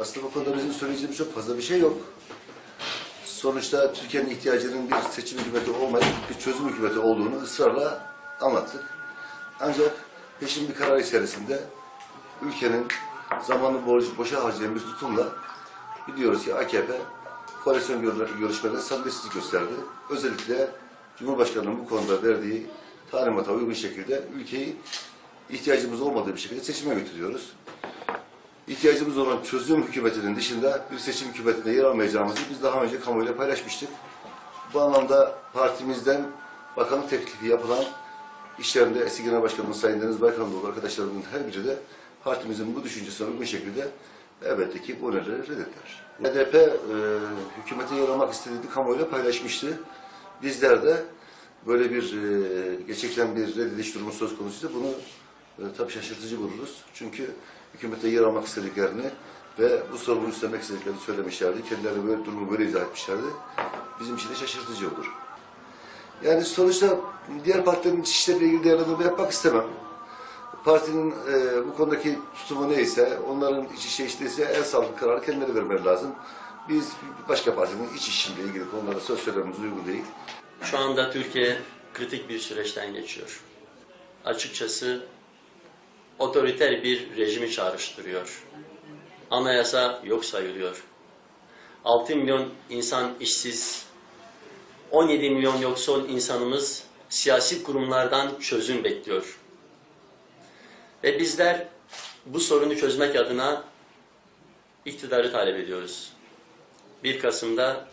Aslında bu konuda bizim söyleyeceğimiz çok fazla bir şey yok. Sonuçta Türkiye'nin ihtiyacının bir seçim hükümeti olmayıp bir çözüm hükümeti olduğunu ısrarla anlattık. Ancak peşin bir karar içerisinde ülkenin zamanı boş, boşa harcayan bir tutumla biliyoruz ki AKP koalisyon gör- görüşmelerinde samimiyetsizlik gösterdi. Özellikle Cumhurbaşkanı'nın bu konuda verdiği talimata uygun şekilde ülkeyi ihtiyacımız olmadığı bir şekilde seçime götürüyoruz. İhtiyacımız olan çözüm hükümetinin dışında bir seçim hükümetinde yer almayacağımızı biz daha önce kamuoyuyla paylaşmıştık. Bu anlamda partimizden bakanlık teklifi yapılan işlerinde eski genel başkanımız Sayın Deniz Baykallıoğlu arkadaşlarımın her biri de partimizin bu düşüncesine uygun şekilde elbette ki bu önerileri reddettiler. HDP e, hükümete yer almak istediğini kamuoyuyla paylaşmıştı. Bizler de böyle bir e, gerçekten bir reddediş durumu söz konusuysa bunu e, tabii şaşırtıcı buluruz. Çünkü hükümete yer almak istediklerini ve bu sorumluluğu üstlenmek istediklerini söylemişlerdi. Kendileri böyle durumu böyle izah etmişlerdi. Bizim için de şaşırtıcı olur. Yani sonuçta diğer partilerin işleriyle ilgili değerlendirme yapmak istemem. Partinin e, bu konudaki tutumu neyse, onların iç işe işteyse en sağlıklı kararı kendileri vermeleri lazım. Biz başka partinin iç işiyle ilgili konularda söz söylememiz uygun değil. Şu anda Türkiye kritik bir süreçten geçiyor. Açıkçası otoriter bir rejimi çağrıştırıyor. Anayasa yok sayılıyor. 6 milyon insan işsiz, 17 milyon yoksul insanımız siyasi kurumlardan çözüm bekliyor. Ve bizler bu sorunu çözmek adına iktidarı talep ediyoruz. 1 Kasım'da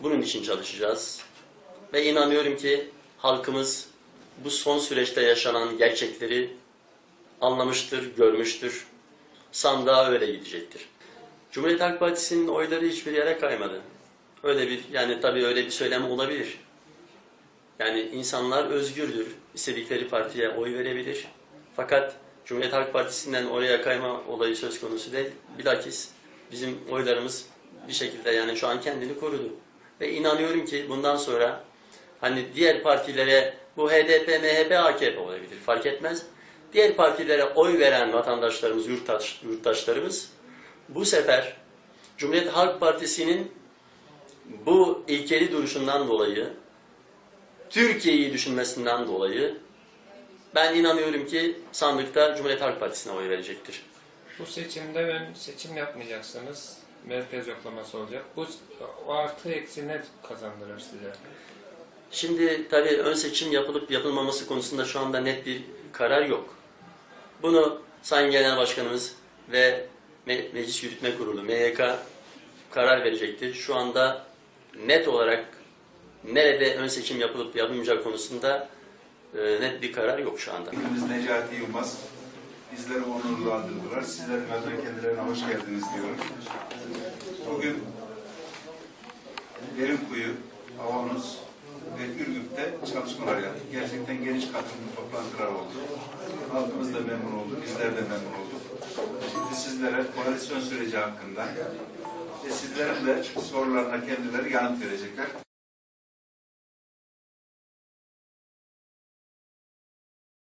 bunun için çalışacağız. Ve inanıyorum ki halkımız bu son süreçte yaşanan gerçekleri anlamıştır, görmüştür. Sandığa öyle gidecektir. Cumhuriyet Halk Partisi'nin oyları hiçbir yere kaymadı. Öyle bir, yani tabii öyle bir söylem olabilir. Yani insanlar özgürdür. İstedikleri partiye oy verebilir. Fakat Cumhuriyet Halk Partisi'nden oraya kayma olayı söz konusu değil. Bilakis bizim oylarımız bir şekilde yani şu an kendini korudu. Ve inanıyorum ki bundan sonra hani diğer partilere bu HDP, MHP, AKP olabilir fark etmez. Diğer partilere oy veren vatandaşlarımız, yurttaş, yurttaşlarımız bu sefer Cumhuriyet Halk Partisi'nin bu ilkeli duruşundan dolayı, Türkiye'yi düşünmesinden dolayı ben inanıyorum ki sandıkta Cumhuriyet Halk Partisi'ne oy verecektir. Bu seçimde ben seçim yapmayacaksınız. Merkez yoklaması olacak. Bu o artı eksi ne kazandırır size? Şimdi tabii ön seçim yapılıp yapılmaması konusunda şu anda net bir karar yok. Bunu Sayın Genel Başkanımız ve Me- Meclis Yürütme Kurulu, MYK karar verecektir. Şu anda net olarak nerede ön seçim yapılıp yapılmayacak konusunda e, net bir karar yok şu anda. Hepimiz Necati Yılmaz. Bizleri onurlandırdılar. Sizlerin adına kendilerine hoş geldiniz diyorum. Bugün Derinkuyu, Avanos ve Ürgüp'te çalışmalar yaptık. Gerçekten geniş katılımlı toplantılar oldu. Halkımız da memnun oldu, bizler de memnun olduk. Şimdi sizlere koalisyon süreci hakkında sizlerin de sorularına kendileri yanıt verecekler.